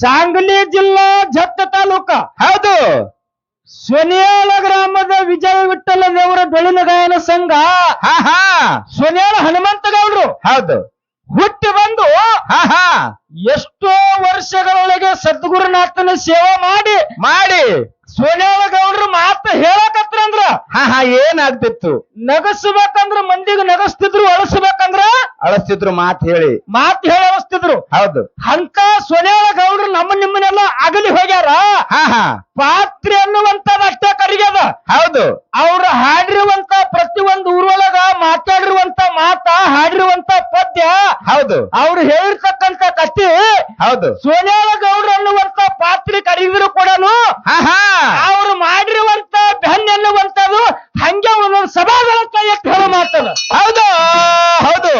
ಸಾಂಗ್ಲಿ ಜಿಲ್ಲಾ ಜತ್ತ ತಾಲೂಕ. ಹೌದು. ಸೊನಿಯಾಳ ಗ್ರಾಮದ ವಿಜಯ ವಿಠಲ ದೇವರ ಬೆಳಿನ ಗಾಯನ ಸಂಘ. ಹಾ ಹಾ. ಸೊನಿಯಾಳ ಹನುಮಂತ ಗೌಡ್ರು ಹೌದು. ಹುಟ್ಟಿ ಬಂದು ಹಾ ಹಾ. ಎಷ್ಟೋ ವರ್ಷಗಳೊಳಗೆ ಸದ್ಗುರುನಾಥನ ಸೇವೆ ಮಾಡಿ. ಮಾಡಿ. ಸೋನಿಯಾಳ ಗೌಡ್ರು ಮಾತು ಹೇಳಕತ್ರಂದ್ರ ಹಾ ಹಾ ಏನಾಗ್ತಿತ್ತು? ನಗಸ್ಬೇಕಂದ್ರ ಮಂದಿಗೆ ನಗಸ್ತಿದ್ರು ಅಳಸ್ಬೇಕಂದ್ರ ಅಳಸ್ತಿದ್ರು ಮಾತ್ ಹೇಳಿ. ಮಾತು ಹೇಳಿ ಅಳಸ್ತಿದ್ರು. ಹೌದು. ಅಂತ ಸೋನ್ಯಾಳ ಗೌಡ್ರು ನಮ್ಮ ನಿಮ್ಮನ್ನೆಲ್ಲ ಅಗಲಿ ಹೋಗ್ಯಾರ. ಹಾ ಹಾ. ಪಾತ್ರೆ ಅನ್ನುವಂತದಷ್ಟ ಕರಿಗೆದ ಹೌದು. ಅವ್ರು ಹಾಡಿರುವಂತ ಪ್ರತಿ ಒಂದು ಊರೊಳಗ ಮಾತಾಡಿರುವಂತ ಮಾತ ಹಾಡಿರುವಂತ ಪದ್ಯ ಹೌದು. ಅವ್ರು ಹೇಳಿರ್ತಕ್ಕಂತ ಕತ್ತಿ ಹೌದು. ಸೋನ್ಯಾಳ ಗೌಡ್ರು ಅನ್ನುವಂತ ಪಾತ್ರೆ ಕರೀದ್ರು ಕೂಡ ಹಾ ಹಾ ಅವ್ರು ಮಾಡಿರುವಂತ ಬೆನ್ನ ಎನ್ನುವಂತದ್ದು ಹಂಗೆ ಒಂದೊಂದು ಸಭಾಗಳ ಕೈ ಎತ್ತಿ ಹೇಳೋ ಮಾತದ ಹೌದು ಹೌದು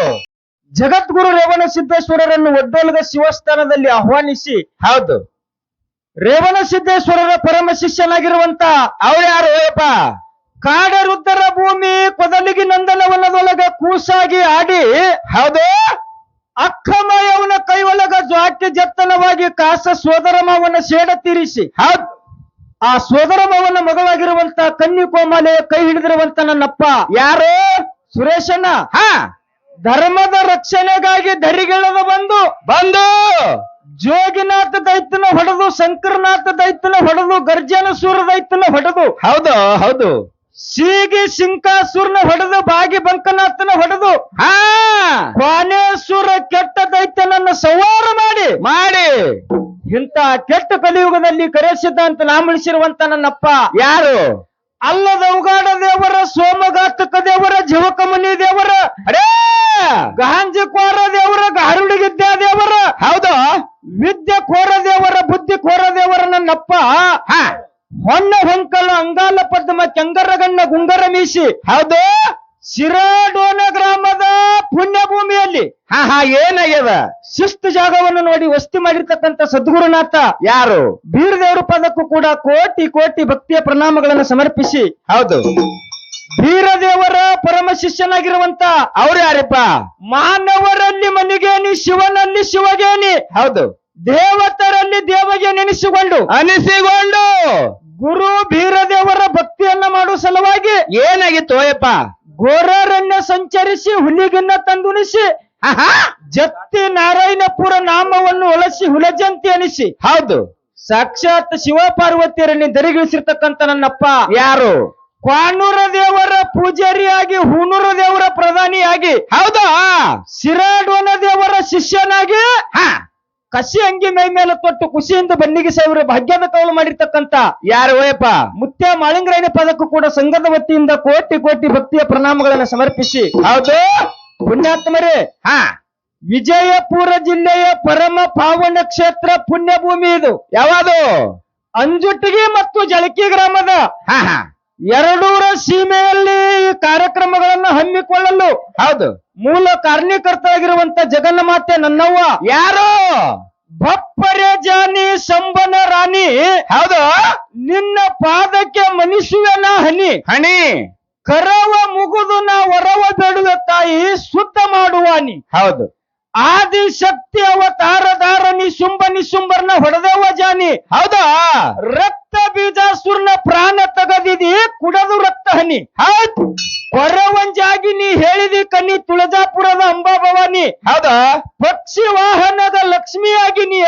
ಜಗದ್ಗುರು ರೇವಣ ಸಿದ್ದೇಶ್ವರರನ್ನು ಒಡ್ಡೋಲದ ಶಿವಸ್ಥಾನದಲ್ಲಿ ಆಹ್ವಾನಿಸಿ ಹೌದು. ರೇವಣ ಸಿದ್ದೇಶ್ವರರ ಪರಮ ಶಿಷ್ಯನಾಗಿರುವಂತ ಅವ್ರು ಯಾರು ಏಪ್ಪ ಕಾಡರುದ್ದರ ಭೂಮಿ ಕೊದಲಿಗೆ ನಂದನವನದೊಳಗ ಕೂಸಾಗಿ ಆಡಿ ಹೌದು. ಅಕ್ಕಮಯವನ ಕೈಯೊಳಗ ಜಾಕ್ಯ ಜತ್ತನವಾಗಿ ಕಾಸ ಸೋದರ ಮಾವನ ಸೇಡ ತೀರಿಸಿ ಹೌದು. ಆ ಸೋದರ ಮಾವನ ಮಗಳಾಗಿರುವಂತ ಕನ್ನಿ ಕೋಮಾಲೆಯ ಕೈ ಹಿಡಿದಿರುವಂತ ನನ್ನಪ್ಪ ಯಾರು? ಸುರೇಶನ ಹಾ. ಧರ್ಮದ ರಕ್ಷಣೆಗಾಗಿ ಧರಿಗಿಳದ ಬಂದು ಬಂದು ಜೋಗಿನಾಥ ದೈತ್ಯನ ಹೊಡೆದು ಶಂಕರನಾಥ ದೈತ್ಯನ ಹೊಡೆದು ಗರ್ಜನ ಸೂರ ದೈತ್ಯನ ಹೊಡೆದು ಹೌದು ಹೌದು. ಸೀಗಿ ಸಿಂಕಾಸೂರ್ನ ಹೊಡೆದು ಬಾಗಿ ಬಂಕನಾಥನ ಹೊಡೆದು ಹಾ. ಕ್ವಾನೇಶ್ವರ ಕೆಟ್ಟ ದೈತ್ಯನನ್ನ ಸಂವಾರ ಮಾಡಿ. ಮಾಡಿ. ಇಂತ ಕೆಟ್ಟ ಕಲಿಯುಗದಲ್ಲಿ ಕರೆಸಿದ್ದ ಅಂತ ನಾಮಳಿಸಿರುವಂತ ನನ್ನಪ್ಪ ಯಾರು? ಅಲ್ಲದ ಉಗಾಡ ದೇವರ ಸೋಮಘಾತಕ ದೇವರ ಜೀವಕಮನಿ ದೇವರ ಅರೇ ಗಾಂಜಿ ಕೋರ ದೇವರ ಗಾರುಡಿಗಿದ್ದ ದೇವರ ಹೌದು. ವಿದ್ಯೆ ಕೋರ ದೇವರ ಬುದ್ಧಿ ಕೋರ ದೇವರ ನನ್ನಪ್ಪ. ಹೊನ್ನ ಹೊಂಕಲ ಅಂಗಾಲ ಪದ್ಮ ಕೆಂಗರಗಣ್ಣ ಗುಂಗರ ಮೀಸಿ ಹೌದು. ಶಿರಾಡೋನ ಗ್ರಾಮದ ಪುಣ್ಯ ಭೂಮಿಯಲ್ಲಿ ಹಾ ಹಾ ಏನಾಗ್ಯದ ಶಿಸ್ತು ಜಾಗವನ್ನು ನೋಡಿ ವಸ್ತಿ ಮಾಡಿರ್ತಕ್ಕಂಥ ಸದ್ಗುರುನಾಥ ಯಾರು? ಬೀರದೇವರ ಪದಕ್ಕೂ ಕೂಡ ಕೋಟಿ ಕೋಟಿ ಭಕ್ತಿಯ ಪ್ರಣಾಮಗಳನ್ನು ಸಮರ್ಪಿಸಿ ಹೌದು. ಬೀರದೇವರ ಪರಮ ಶಿಷ್ಯನಾಗಿರುವಂತ ಅವ್ರು ಯಾರಪ್ಪ? ಮಾನವರಲ್ಲಿ ಮನಿಗೇನಿ ಶಿವನಲ್ಲಿ ಶಿವಗೇನಿ ಹೌದು. ದೇವತರಲ್ಲಿ ದೇವಗೆ ನೆನೆಸಿಕೊಂಡು ಅನಿಸಿಕೊಂಡು. ಗುರು ಬೀರದೇವರ ಭಕ್ತಿಯನ್ನ ಮಾಡುವ ಸಲುವಾಗಿ ಏನಾಗಿತ್ತು ಓಯಪ್ಪ ಗೋರರನ್ನ ಸಂಚರಿಸಿ ಹುಲಿಗನ್ನ ತಂದುಣಿಸಿ ಹಾ ನಾರಾಯಣಪುರ ನಾಮವನ್ನು ಒಳಸಿ ಹುಲಜಂತಿ ಅನಿಸಿ. ಹೌದು. ಸಾಕ್ಷಾತ್ ಶಿವ ಪಾರ್ವತಿಯರನ್ನೇ ದರಿಗಿಳಿಸಿರ್ತಕ್ಕಂಥ ನನ್ನಪ್ಪ. ಯಾರು? ಕ್ವಾನೂರ ದೇವರ ಪೂಜಾರಿಯಾಗಿ ಹೂನೂರ ದೇವರ ಪ್ರಧಾನಿಯಾಗಿ ಹೌದಾ? ಸಿರಾಡೋನ ದೇವರ ಶಿಷ್ಯನಾಗಿ ಹ. ಕಸಿ ಅಂಗಿ ಮೈ ಮೇಲೆ ತೊಟ್ಟು ಖುಷಿಯಿಂದ ಬನ್ನಿಗೆ ಸಾವಿರ ಭಾಗ್ಯದ ಕವಲು ಮಾಡಿರ್ತಕ್ಕಂತ ಯಾರು ಓಯಪ್ಪ ಮುತ್ಯ ಮಾಳಿಂಗರಾಯನ ಪದಕ್ಕೂ ಕೂಡ ಸಂಘದ ವತಿಯಿಂದ ಕೋಟಿ ಕೋಟಿ ಭಕ್ತಿಯ ಪ್ರಣಾಮಗಳನ್ನು ಸಮರ್ಪಿಸಿ. ಹೌದು. ಪುಣ್ಯಾತ್ಮರೇ ಹಾ. ವಿಜಯಪುರ ಜಿಲ್ಲೆಯ ಪರಮ ಪಾವನ ಕ್ಷೇತ್ರ ಪುಣ್ಯಭೂಮಿ ಇದು. ಯಾವುದು? ಅಂಜುಟ್ಟಿಗೆ ಮತ್ತು ಜಳಕಿ ಗ್ರಾಮದ. ಎರಡೂರ ಸೀಮೆಯಲ್ಲಿ ಈ ಕಾರ್ಯಕ್ರಮಗಳನ್ನು ಹಮ್ಮಿಕೊಳ್ಳಲು ಹೌದು. ಮೂಲ ಕಾರಣೀಕರ್ತರಾಗಿರುವಂತ ಜಗನ್ನಮಾತೆ ನನ್ನವ್ವ. ಯಾರು? ಬಪ್ಪರೆ ಜಾನಿ ಸಂಬನ ರಾಣಿ. ಹೌದು. ನಿನ್ನ ಪಾದಕ್ಕೆ ಮನಿಸುವೆನ ಹನಿ? ಹಣಿ. ಕರವ ಮುಗುದು ನಾ ವರವ ಬೇಡುವೆ ತಾಯಿ ಶುದ್ಧ ಮಾಡುವಾನಿ. ಹೌದು. ಆದಿ ಶಕ್ತಿ ಅವತಾರಧಾರ ನಿಶುಂಬ ನಿಶುಂಭರ್ನ ಹೊಡೆದವ ಜಾನಿ. ಹೌದಾ? ರಕ್ತ ಬೀಜಾಸುರ್ನ ಪ್ರಾಣ ತಗದಿದಿ ಕುಡದು ರಕ್ತ ಹನಿ. ಹೌದು. ಕೊರವಂಜಾಗಿ ನೀ ಹೇಳಿದಿ ಕನ್ನಿ ತುಳಜಾಪುರದ ಅಂಬಾಭವಾನಿ. ಹೌದಾ? ಪಕ್ಷಿ ವಾಹನದ ಲಕ್ಷ್ಮಿಯಾಗಿ ನೀ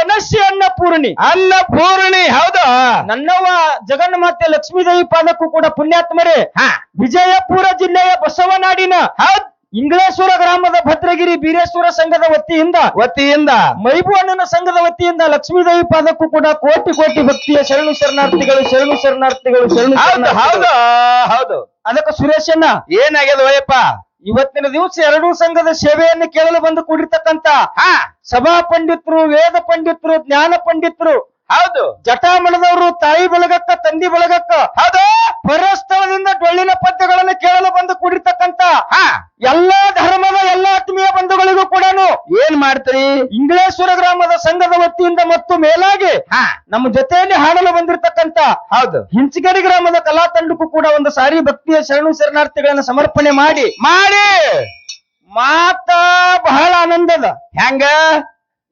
ಅನ್ನಪೂರ್ಣಿ ಅನ್ನ ಪೂರ್ಣಿ ಹೌದಾ. ನನ್ನವ್ವ ಜಗನ್ಮಾತೆ ಲಕ್ಷ್ಮೀದೇವಿ ಪಾದಕ್ಕೂ ಕೂಡ ಪುಣ್ಯಾತ್ಮರೇ. ಹಾ. ವಿಜಯಪುರ ಜಿಲ್ಲೆಯ ಬಸವನಾಡಿನ ಹೌದ್. ಇಂಗ್ಲೇಶ್ವರ ಗ್ರಾಮದ ಭದ್ರಗಿರಿ ಬೀರೇಶ್ವರ ಸಂಘದ ವತಿಯಿಂದ ವತಿಯಿಂದ. ಮೈಬು ಅಣ್ಣನ ಸಂಘದ ವತಿಯಿಂದ ಲಕ್ಷ್ಮೀದೇವಿ ಪಾದಕ್ಕೂ ಕೂಡ ಕೋಟಿ ಕೋಟಿ ಭಕ್ತಿಯ ಶರಣು ಶರಣಾರ್ಥಿಗಳು ಶರಣು ಶರಣಾರ್ಥಿಗಳು ಶರಣು ಹೌದು. ಹೌದು ಹೌದು. ಅದಕ್ಕೆ ಸುರೇಶಣ್ಣ. ಏನಾಗ್ಯದ ಓಯಪ್ಪ ಇವತ್ತಿನ ದಿವಸ ಎರಡೂ ಸಂಘದ ಸೇವೆಯನ್ನು ಕೇಳಲು ಬಂದು ಕೂಡಿರ್ತಕ್ಕಂತ ಹಾ. ಸಭಾ ಪಂಡಿತರು ವೇದ ಪಂಡಿತರು ಜ್ಞಾನ ಪಂಡಿತರು ಹೌದು. ಜಟಾಮಣದವರು ತಾಯಿ ಬಳಗಕ್ಕ ತಂದಿ ಬಳಗಕ್ಕ ಹೌದು. ಪರಸ್ಥಳದಿಂದ ಡೊಳ್ಳಿನ ಪದ್ಯಗಳನ್ನು ಕೇಳಲು ಬಂದು ಕೂಡಿರ್ತಕ್ಕಂತ ಹಾ. ಎಲ್ಲಾ ಧರ್ಮದ ಎಲ್ಲಾ ಆತ್ಮೀಯ ಬಂಧುಗಳಿಗೂ ಕೂಡ ಏನ್ ಮಾಡ್ತೀರಿ? ಇಂಗ್ಲೇಶ್ವರ ಗ್ರಾಮದ ಸಂಘದ ವತಿಯಿಂದ ಮತ್ತು ಮೇಲಾಗಿ ಹಾ. ನಮ್ಮ ಜೊತೆಯಲ್ಲಿ ಹಾಡಲು ಬಂದಿರತಕ್ಕಂತ ಹೌದು. ಹಿಂಚಗಡಿ ಗ್ರಾಮದ ಕಲಾ ತಂಡಕ್ಕೂ ಕೂಡ ಒಂದು ಸಾರಿ ಭಕ್ತಿಯ ಶರಣು ಶರಣಾರ್ಥಿಗಳನ್ನ ಸಮರ್ಪಣೆ ಮಾಡಿ. ಮಾಡಿ. ಮಾತ ಬಹಳ ಆನಂದದ. ಹೆಂಗ?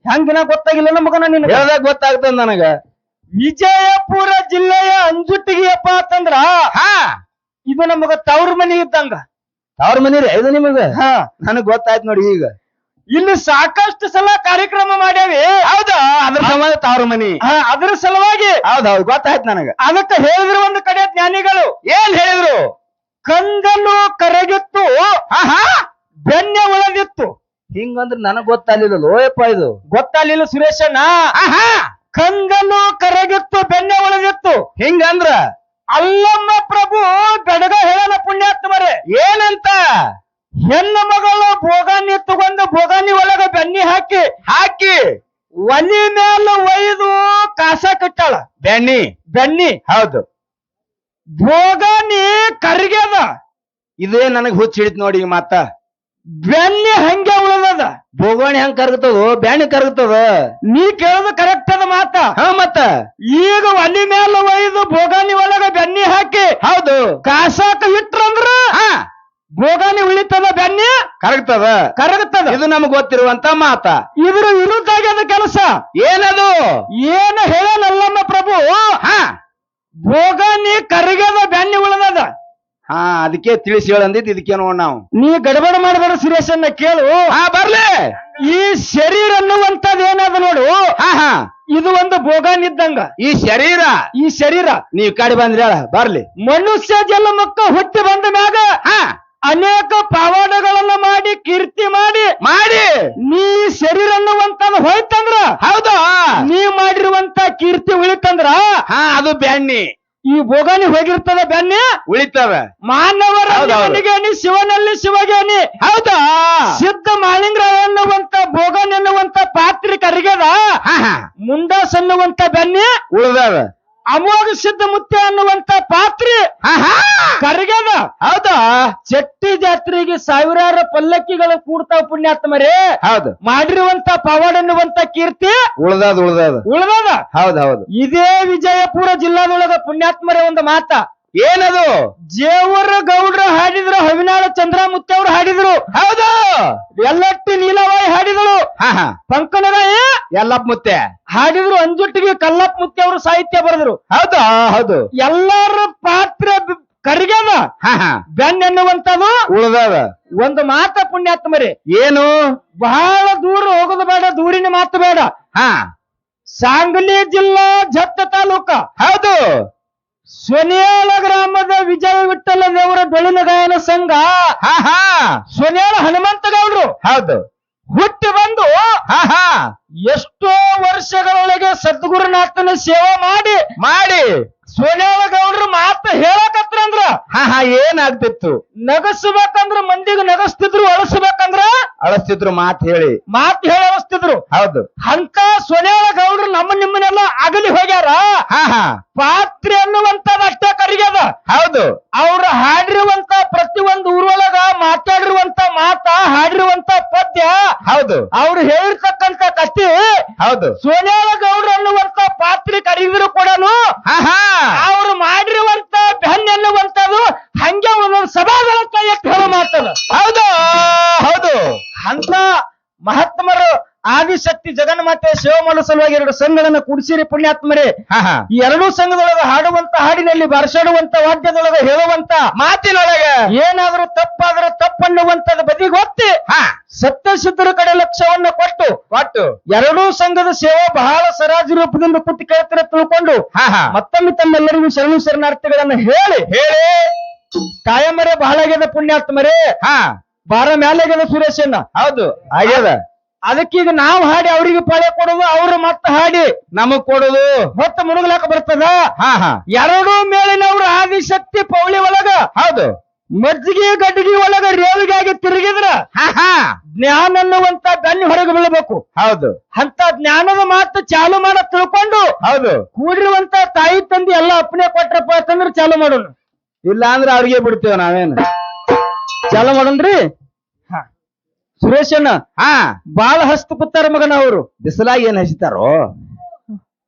ಹೆಂಗಿನ ಗೊತ್ತಾಗಿಲ್ಲ ನಮಗನ ನಿನ್ನ ಹೇಳ್ದಾಗ ಗೊತ್ತಾಗ್ತದ ನನಗ. ವಿಜಯಪುರ ಜಿಲ್ಲೆಯ ಅಂಜುಟ್ಟಿಗೆಯಪ್ಪ ಅಂತಂದ್ರ ಹಾ. ಇದು ನಮಗ ತವ್ರ ಮನಿ ಇದ್ದಂಗ. ತವ್ರ ಮನಿ ರೀ ಇದು ನಿಮಗ? ಹಾ. ನನಗ್ ಗೊತ್ತಾಯ್ತು ನೋಡಿ ಈಗ. ಇಲ್ಲಿ ಸಾಕಷ್ಟು ಸಲ ಕಾರ್ಯಕ್ರಮ ಮಾಡ್ಯಾವಿ. ಹೌದಾ? ಅದ್ರ ಸಂಬಂಧ ತವ್ರ ಮನಿ. ಹಾ, ಅದ್ರ ಸಲುವಾಗಿ ಹೌದೌದು ಗೊತ್ತಾಯ್ತು ನನಗ. ಅದಕ್ಕೆ ಹೇಳಿದ್ರು ಒಂದು ಕಡೆ ಜ್ಞಾನಿಗಳು. ಏನ್ ಹೇಳಿದ್ರು? ಕಂದಲು ಕರಗಿತ್ತು ಬೆನ್ನೆ ಉಳದಿತ್ತು ಹಿಂಗಂದ್ರ ನನಗ್ ಗೊತ್ತಾಗ್ಲಿಲ್ಲ ಲೋಯಪ್ಪ ಇದು? ಗೊತ್ತಾಗ್ಲಿಲ್ಲ ಸುರೇಶಣ್ಣ. ಕಂದಲು ಕರಗಿತ್ತು ಬೆನ್ನೆ ಉಳದಿತ್ತು ಹಿಂಗಂದ್ರ? ಅಲ್ಲಮ್ಮ ಪ್ರಭು ಬೆಡಗ ಹೇಳನ ಪುಣ್ಯಾತ್ಮರೇ. ಏನಂತ? ಹೆಣ್ಣು ಮಗಳು ಭೋಗಾನಿ ತಗೊಂಡು ಭೋಗಾನಿ ಒಳಗ ಬೆನ್ನಿ ಹಾಕಿ ಹಾಕಿ. ಒಲಿ ಮೇಲೆ ಒಯ್ದು ಕಾಸ ಕಟ್ಟಾಳ. ಬೆಣ್ಣಿ ಬೆನ್ನಿ. ಹೌದು. ಭೋಗಾನಿ ಕರ್ಗ್ಯದ. ಇದೇ ನನಗ್ ಹುಚ್ಚ ಹಿಡಿತ್ ನೋಡಿ ಮಾತ. ಬೆನ್ನಿ ಹಂಗೆ ಉಳಿದದ. ಬೋಗಾಣಿ ಹೆಂಗ್ ಕರಗತದ ಬ್ಯಾಣಿ ಕರಗತದ? ನೀ ಕೇಳೋದು ಕರೆಕ್ಟ್ ಅದ ಮಾತ. ಹಾ ಮತ್ತ. ಈಗ ಒಲಿ ಮೇಲೆ ಒಯ್ದು ಭೋಗಾನಿ ಒಳಗ ಬೆನ್ನಿ ಹಾಕಿ ಹೌದು. ಕಾಸಾಕ ಇಟ್ರಂದ್ರ ಹಾ. ಭೋಗಾನಿ ಉಳಿತದ ಬೆನ್ನಿ ಕರಗ್ತದ. ಕರಗ್ತದ. ಇದು ನಮ್ಗೆ ಗೊತ್ತಿರುವಂತ ಮಾತ. ಇದ್ರ ವಿರುದ್ಧ ಕೆಲಸ. ಏನದು? ಏನು ಹೇಳನಲ್ಲಮ್ಮ ಪ್ರಭು? ಹಾ. ಭೋಗಾನಿ ಕರಗದ ಬೆನ್ನಿ ಉಳಿದದ. ಹಾ ಅದಕ್ಕೆ ತಿಳಿಸಿ ಹೇಳಂದಿದ್ ಇದಕ್ಕೆ ನೋಡ್ ನಾವು. ನೀ ಗಡಬಡ ಮಾಡಬೇಡ ಸುರೇಶನ್ನ ಕೇಳು. ಹಾ ಬರ್ಲಿ. ಈ ಶರೀರ ಅನ್ನುವಂಥದ್ದು ಏನದ ನೋಡು. ಹಾ ಹಾ. ಇದು ಒಂದು ಭೋಗಾನಿದ್ದಂಗ ಈ ಶರೀರ? ಈ ಶರೀರ. ನೀವ್ ಕಡೆ ಬಂದ್ರಿ ಬರ್ಲಿ. ಮನುಷ್ಯ ಮಕ್ಕ ಹುಟ್ಟಿ ಬಂದ ಮ್ಯಾಗ ಹಾ. ಅನೇಕ ಪವಾಡಗಳನ್ನ ಮಾಡಿ ಕೀರ್ತಿ ಮಾಡಿ ಮಾಡಿ. ನೀ ಶರೀರ ಅನ್ನುವಂತ ಹೋಯ್ತಂದ್ರ? ಹೌದು? ನೀ ಮಾಡಿರುವಂತ ಕೀರ್ತಿ ಉಳಿತಂದ್ರ? ಹಾ ಅದು ಬ್ಯಾಣ್ಣಿ ಈ ಭೋಗಾನಿ ಹೋಗಿರ್ತದ ಬೆನ್ನಿ ಉಳಿತವ. ಮಾನವರ ಹೌದು. ಶಿವನಲ್ಲಿ ಶಿವಗೇನಿ ಹೌದಾ? ಸಿದ್ಧ ಮಾಲಿಂಗ್ರ ಎನ್ನುವಂತ ಭೋಗನ್ ಎನ್ನುವಂತ ಪಾತ್ರಿ ಕರಿಗದ ಮುಂಡಾಸ್ ಅನ್ನುವಂತ ಬೆನ್ನಿ ಉಳ್ದವ ಅಮೋಘ ಸಿದ್ಧ ಮುತ್ತೆ ಅನ್ನುವಂತ ಪಾತ್ರಿ ಕರ್ಗದ ಹೌದಾ? ಚಟ್ಟಿ ಜಾತ್ರೆಗೆ ಸಾವಿರಾರು ಪಲ್ಲಕ್ಕಿಗಳು ಕೂಡ್ತಾವ ಪುಣ್ಯಾತ್ಮರೇ. ಹೌದು. ಮಾಡಿರುವಂತ ಪವಾಡ ಅನ್ನುವಂತ ಕೀರ್ತಿ ಉಳ್ದದ ಉಳ್ದದ. ಉಳ್ದದ. ಹೌದ್ ಹೌದು. ಇದೇ ವಿಜಯಪುರ ಜಿಲ್ಲಾದೊಳಗ ಪುಣ್ಯಾತ್ಮರೇ ಒಂದು ಮಾತ. ಏನದು? ಜೇವರ ಗೌಡ್ರ ಹಾಡಿದ್ರು ಹವಿನಾಳ ಚಂದ್ರಮುತ್ತಿ ಅವರು ಹಾಡಿದ್ರು. ಹೌದು. ಎಲ್ಲಟ್ಟಿ ನೀಲವಾಯಿ ಹಾಡಿದಳು ಹಾ ಹಾ ಪಂಕನರಾಯ ಎಲ್ಲಪ್ಪ ಮುತ್ತೆ. ಹಾಡಿದ್ರು ಅಂಜುಟ್ಟಿಗೆ ಕಲ್ಲಪ್ಪ ಮುತ್ತೆ ಅವರು ಸಾಹಿತ್ಯ ಬರೆದ್ರು. ಹೌದಾ ಹೌದು. ಎಲ್ಲರ ಪಾತ್ರ ಕರಿಗದ ಬೆನ್ ಎನ್ನುವಂತದು ಉಳ್ದದ. ಒಂದು ಮಾತ ಪುಣ್ಯಾತ್ಮರಿ ಏನು? ಬಹಳ ದೂರ ಹೋಗೋದು ಬೇಡ ದೂರಿನ ಮಾತು ಬೇಡ. ಹಾ. ಸಾಂಗ್ಲಿ ಜಿಲ್ಲಾ ಜತ್ತ ತಾಲೂಕ. ಹೌದು. ಸೊನಿಯಾಳ ಗ್ರಾಮದ ವಿಜಯ ವಿಠಲ ದೇವರ ಬೆಳಿನ ಗಾಯನ ಸಂಘ. ಹಾ ಹಾ. ಸೊನಿಯಾಳ ಹನುಮಂತ ಗೌಡ್ರು ಹೌದು. ಹುಟ್ಟಿ ಬಂದು ಹಾ ಹಾ. ಎಷ್ಟೋ ವರ್ಷಗಳೊಳಗೆ ಸದ್ಗುರುನಾಥನ ಸೇವಾ ಮಾಡಿ ಮಾಡಿ. ಸೋನ್ಯಾಳ ಗೌಡ್ರು ಮಾತು ಹೇಳಕತ್ರಂದ್ರ ಹಾ ಹಾ ಏನಾಗ್ತಿತ್ತು? ನಗಸ್ಬೇಕಂದ್ರ ಮಂದಿಗೆ ನಗಸ್ತಿದ್ರು ಅಳಸ್ಬೇಕಂದ್ರ ಅಳಸ್ತಿದ್ರು ಮಾತ್ ಹೇಳಿ. ಮಾತು ಹೇಳಿ ಅಳಸ್ತಿದ್ರು. ಹೌದು. ಅಂತ ಸೋನ್ಯಾಳ ಗೌಡ್ರು ನಮ್ಮ ನಿಮ್ಮನ್ನೆಲ್ಲ ಅಗಲಿ ಹೋಗ್ಯಾರ. ಹಾ ಹಾ. ಪಾತ್ರೆ ಅನ್ನುವಂಥದ್ದು ಅಷ್ಟೇ ಕರಿಗ್ಯದ. ಹೌದು. ಅವ್ರ ಹಾಡಿರುವಂತ ಪ್ರತಿ ಒಂದು ಊರೊಳಗ ಮಾತಾಡಿರುವಂತ ಮಾತ ಹಾಡಿರುವಂತ ಪದ್ಯ ಹೌದು. ಅವ್ರು ಹೇಳಿರ್ತಕ್ಕಂತ ಕಷ್ಟಿ ಹೌದು. ಸೋನ್ಯಾಳ ಗೌಡ್ರು ಅನ್ನುವಂತ ಪಾತ್ರೆ ಕರಿದ್ರು ಕೂಡನು ಹಾ ಹಾ ಅವ್ರು ಮಾಡಿರುವಂತ ಬೆನ್ ಎನ್ನುವಂತದ್ದು ಹಂಗೆ ಒಂದೊಂದು ಸಭಾಗಳ ಕೈ ಎತ್ತಿ ಹೇಳೋ ಮಾತದ ಹೌದು ಹೌದು ಅಂತ ಮಹಾತ್ಮರು ಆದಿಶಕ್ತಿ ಜಗನ್ಮಾತೆ ಸೇವೆ ಮಾಡೋ ಸಲುವಾಗಿ ಎರಡು ಸಂಘಗಳನ್ನ ಕುಡಿಸಿರಿ ಪುಣ್ಯಾತ್ಮರೇ. ಈ ಎರಡೂ ಸಂಘದೊಳಗ ಹಾಡುವಂತ ಹಾಡಿನಲ್ಲಿ ಬರ್ಸಾಡುವಂತ ವಾದ್ಯದೊಳಗ ಹೇಳುವಂತ ಮಾತಿನೊಳಗೆ. ಏನಾದ್ರೂ ತಪ್ಪಾದ್ರೂ ತಪ್ಪನ್ನುವಂತದ ಹಾ. ಸತ್ಯಸಿದ್ಧರ ಕಡೆ ಲಕ್ಷ್ಯವನ್ನ ಕೊಟ್ಟು ಒಟ್ಟು ಎರಡೂ ಸಂಘದ ಸೇವೆ ಬಹಳ ಸರಾಜ ರೂಪದಿಂದ ಕುಟ್ಟಿ ಕೇಳ್ತಾರೆ ತಿಳ್ಕೊಂಡು ಹಾ ಹಾ. ಮತ್ತೊಮ್ಮೆ ತಮ್ಮೆಲ್ಲರಿಗೂ ಶರಣು ಶರಣಾರ್ಥಿಗಳನ್ನ ಹೇಳಿ. ಹೇಳಿ. ಕಾಯಮರೆ ಬಹಳ ಆಗ್ಯದ ಪುಣ್ಯಾತ್ಮರೇ. ಹಾ. ಬಾರ ಮ್ಯಾಲಾಗ್ಯದ ಸುರೇಶನ್ನ ಹೌದು. ಆಗ್ಯದ? ಅದಕ್ಕೀಗ ನಾವು ಹಾಡಿ ಅವರಿಗೆ ಪಾಳೆ ಕೊಡೋದು ಅವರು ಮತ್ತೆ ಹಾಡಿ ನಮಗ್ ಕೊಡೋದು. ಹೊತ್ತ ಮುಳುಗಲಾಕ ಬರ್ತದ? ಹಾ ಹಾ. ಎರಡೂ ಮೇಲಿನವ್ರ ಆದಿಶಕ್ತಿ ಪೌಳಿ ಒಳಗ ಹೌದು. ಮಜ್ಜಿಗೆ ಗಡ್ಡಿಗೆ ಒಳಗ ರೇವಿಗಾಗಿ ತಿರುಗಿದ್ರ ಹಾ ಹಾ. ಜ್ಞಾನ ಅನ್ನುವಂತ ಗಣ್ಣಿ ಹೊರಗೆ ಬೀಳಬೇಕು. ಹೌದು. ಅಂತ ಜ್ಞಾನದ ಮಾತು ಚಾಲು ಮಾಡ ತಿಳ್ಕೊಂಡು ಹೌದು. ಕೂಡಿರುವಂತ ತಾಯಿ ತಂದೆ ಎಲ್ಲ ಅಪ್ಪನೆ ಕೊಟ್ರಪ್ಪ ಅಂತಂದ್ರೆ ಚಾಲು ಮಾಡೋಣ. ಇಲ್ಲ ಅಂದ್ರೆ ಅವ್ರಿಗೆ ಬಿಡ್ತೇವೆ ನಾವೇನು? ಚಾಲು ಮಾಡೋಣ್ರಿ. ಸುರೇಶಣ್ಣ ಹಾ. ಬಾಳ ಹಸ್ತ ಕೂತಾರ ಮಗನ ಅವರು. ಬಿಸಿಲಾಗಿ ಏನ್ ಹಸಿತಾರೋ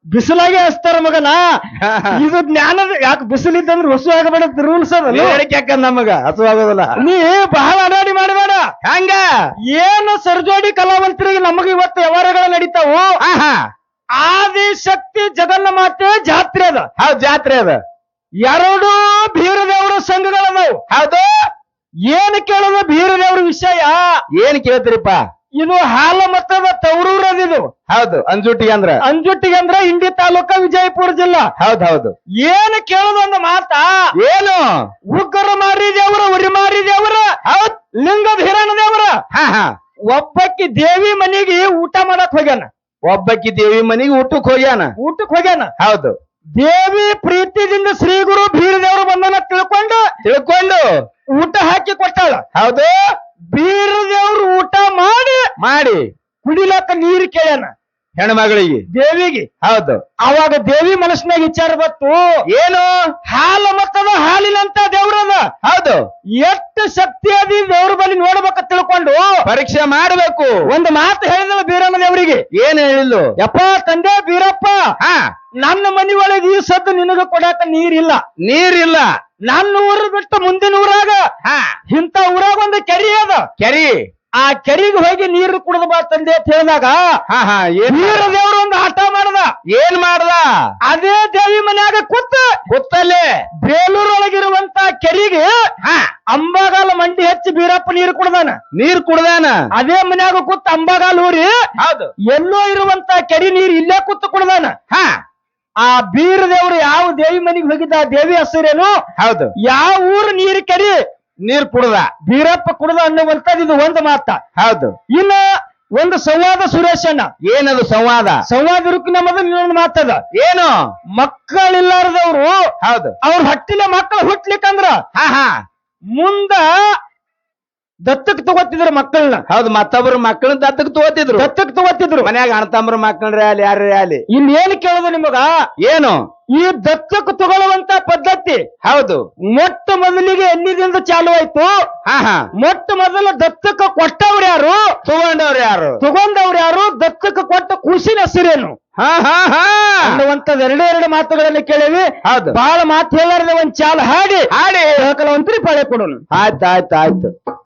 ಬಿಸಿಲಾಗೆ ಹಸ್ತಾರ ಮಗನ. ಇದು ಜ್ಞಾನದ ಯಾಕೆ ಬಿಸಿಲಿದ್ದಂದ್ರೆ ಹಸು ಆಗಬೇಡ ರೂಲ್ಸ್ ಅದಲ್ಲ ಯಾಕಂದ್ ನಮಗ ಹಸು ಆಗೋದಲ್ಲ. ನೀ ಬಹಳ ಅನಾಡಿ ಮಾಡಬೇಡ. ಹಂಗ? ಏನು ಸರ್ಜೋಡಿ ಕಲಾವಂತರಿಗೆ ನಮಗೆ ಇವತ್ತು ವ್ಯವಹಾರಗಳು ನಡೀತಾವು? ಆಹಾ. ಆದಿ ಶಕ್ತಿ ಜಗನ್ನ ಮಾತೆ ಜಾತ್ರೆ ಅದ. ಹೌದ್ ಜಾತ್ರೆ ಅದ. ಎರಡು ಬೀರದೇವರ ಸಂಘಗಳದಾವು. ಹೌದು. ಏನು ಕೇಳೋದು ಬೀರದೇವ್ರ ವಿಷಯ? ಏನ್ ಕೇಳ್ತೀರಿಪ್ಪ? ಇದು ಹಾಲ ಮತ್ತ ತವರೂರದಿದು ಹೌದು ಅಂಜುಟಿಗೆ ಅಂದ್ರ. ಅಂಜುಟ್ಟಿಗೆ ಅಂದ್ರ ಇಂಡಿ ತಾಲೂಕ ವಿಜಯಪುರ ಜಿಲ್ಲಾ. ಹೌದ್ ಹೌದು. ಏನ್ ಕೇಳೋದೊಂದು ಮಾತ? ಏನು? ಉಗ್ರ ಮಾರಿ ದೇವರ ಉರಿ ಮಾರಿ ದೇವರ ಹೌದ್. ಲಿಂಗದ ಹಿರಣ ದೇವ್ರ ಹಾ ಹಾ. ಒಬ್ಬಕ್ಕಿ ದೇವಿ ಮನೆಗೆ ಊಟ ಮಾಡಕ್ ಹೋಗ್ಯಾನ. ಒಬ್ಬಕ್ಕಿ ದೇವಿ ಮನಿಗೆ ಊಟಕ್ ಹೋಗ್ಯಾನ? ಊಟಕ್ ಹೋಗ್ಯಾನ. ಹೌದು. ದೇವಿ ಪ್ರೀತಿದಿಂದ ಶ್ರೀ ಗುರು ಬೀರದೇವರು ಬಂದನ ತಿಳ್ಕೊಂಡು ತಿಳ್ಕೊಂಡು ಊಟ ಹಾಕಿ ಕೊಟ್ಟಾಳ. ಹೌದು. ಬೀರದೇವ್ರು ಊಟ ಮಾಡಿ ಮಾಡಿ. ಕುಡಿಲಕ್ಕ ನೀರು ಕೇಳ್ಯಾನ. ಹೆಣ್ಮಗಳಿಗೆ. ದೇವಿಗೆ. ಹೌದು. ಅವಾಗ ದೇವಿ ಮನಸ್ಸಿನಾಗ ವಿಚಾರ ಬತ್ತು ಏನು? ಹಾಲು ಮತ್ತದ ಹಾಲಿನಂತ ದೇವ್ರದ ಹೌದು. ಎಷ್ಟು ಶಕ್ತಿ ಅದಿ ದೇವ್ರ ಬಳಿ ನೋಡ್ಬೇಕ ತಿಳ್ಕೊಂಡು ಪರೀಕ್ಷೆ ಮಾಡಬೇಕು. ಒಂದು ಮಾತು ಹೇಳಿದ್ರು ಬೀರಮ್ಮ ದೇವರಿಗೆ. ಏನ್ ಹೇಳಿಲ್ಲ? ಯಪ್ಪ ತಂದೆ ಬೀರಪ್ಪ ಹಾ. ನನ್ನ ಮನಿ ಒಳಗೆ ಈ ಸದ್ದು ನಿನಗ ಕೊಡಾಕ ನೀರಿಲ್ಲ. ನೀರಿಲ್ಲ. ನನ್ನ ಊರು ಬಿಟ್ಟು ಮುಂದಿನ ಊರಾಗ ಹಾ. ಇಂತ ಊರಾಗ ಒಂದು ಕೆರಿ ಅದ. ಕೆರಿ. ಆ ಕೆರಿಗೆ ಹೋಗಿ ನೀರು ಕುಡಿದು ಬಾ ತಂದೆ ಅಂತ ಹೇಳಿದಾಗ ಹಾ ಹಾ ಏನ್ ದೇವ್ರು ಮಾಡದ ಏನ್ ಮಾಡ್ದ? ಅದೇ ದೇವಿ ಮನ್ಯಾಗ ಕೂತ ಕುತ್ತಲ್ಲಿ ಬೇಲೂರೊಳಗಿರುವಂತ ಕೆರಿಗೆ ಹಾ. ಅಂಬಾಗಾಲ ಮಂಡಿ ಹೆಚ್ಚಿ ಬೀರಪ್ಪ ನೀರು ಕುಡ್ದಾನ. ನೀರ್ ಕುಡ್ದಾನ? ಅದೇ ಮನ್ಯಾಗ ಕುತ್ತ ಅಂಬಾಗಾಲ ಊರಿ ಹೌದು. ಎಲ್ಲೋ ಇರುವಂತ ಕೆರಿ ನೀರು ಇಲ್ಲೇ ಕುತ್ತ ಕುಡ್ದಾನ. ಹಾ. ಆ ಬೀರ ದೇವ್ರು ಯಾವ ದೇವಿ ಮನೆಗೆ ಹೋಗಿದ್ದ ಆ ದೇವಿ ಹೆಸರೇನು? ಹೌದು. ಯಾವ ಊರು ನೀರು ಕೆರಿ? ನೀರ್ ಕುಡ್ದ. ಬೀರಪ್ಪ ಕುಡ್ದ ಅನ್ನುವಂಥದ್ದು ಇದು ಒಂದು ಮಾತ. ಹೌದು. ಇನ್ನ ಒಂದು ಸಂವಾದ ಸುರೇಶಣ್ಣ ಏನದು ಸಂವಾದ? ಸಂವಾದ ಇರುಕಿನ ಮೊದಲು ಇನ್ನೊಂದು ಮಾತದ. ಏನು? ಮಕ್ಕಳಿಲ್ಲಾರದವ್ರು ಹೌದು. ಅವ್ರ ಹಟ್ಟಿಲೆ ಮಕ್ಕಳು ಹುಟ್ಲಿಕ್ಕಂದ್ರ ಹಾ ಹಾ. ಮುಂದ ದತ್ತಕ್ ತಗೋತಿದ್ರು ಮಕ್ಕಳನ್ನ. ಹೌದು ಮತ್ತೊಬ್ರು ಮಕ್ಕಳನ್ನ ದತ್ತಕ್ ತಗೋತಿದ್ರು. ದತ್ತಕ್ ತಗೋತಿದ್ರು. ಮನ್ಯಾಗ ಅಣ್ಣತಮ್ಮರ ಮಕ್ಕಳ್ರೆ ಅಲ್ಲಿ ಯಾರ ಅಲ್ಲಿ? ಇನ್ನೇನು ಕೇಳುದು ನಿಮಗ? ಏನು? ಈ ದತ್ತಕ್ ತಗೊಳ್ಳುವಂತ ಪದ್ಧತಿ ಹೌದು. ಮೊಟ್ಟ ಮೊದಲಿಗೆ ಎಲ್ಲಿದಿಂದ ಚಾಲು ಆಯ್ತು? ಹಾ ಹಾ. ಮೊಟ್ಟ ಮೊದಲ ದತ್ತಕ ಕೊಟ್ಟವ್ರು ಯಾರು? ತಗೊಂಡವ್ರು ಯಾರು? ತಗೊಂಡವ್ರು ಯಾರು? ದತ್ತಕ ಕೊಟ್ಟ ಖುಷಿನ ಹೆಸರೇನು? ಹಾ ಹಾ ಹಾ. ಅನ್ನುವಂಥದ್ದು ಎರಡೇ ಎರಡು ಮಾತುಗಳನ್ನು ಕೇಳಿವಿ. ಹೌದು. ಬಹಳ ಮಾತು ಹೇಳಾರ್ದ ಒಂದ್ ಚಾಲ ಹಾಡಿ. ಹಾಡಿ. ಕಲಾವಂತರಿ ಪಾಳೆ ಕೊಡೋಣ. ಆಯ್ತು ಆಯ್ತು ಆಯ್ತು.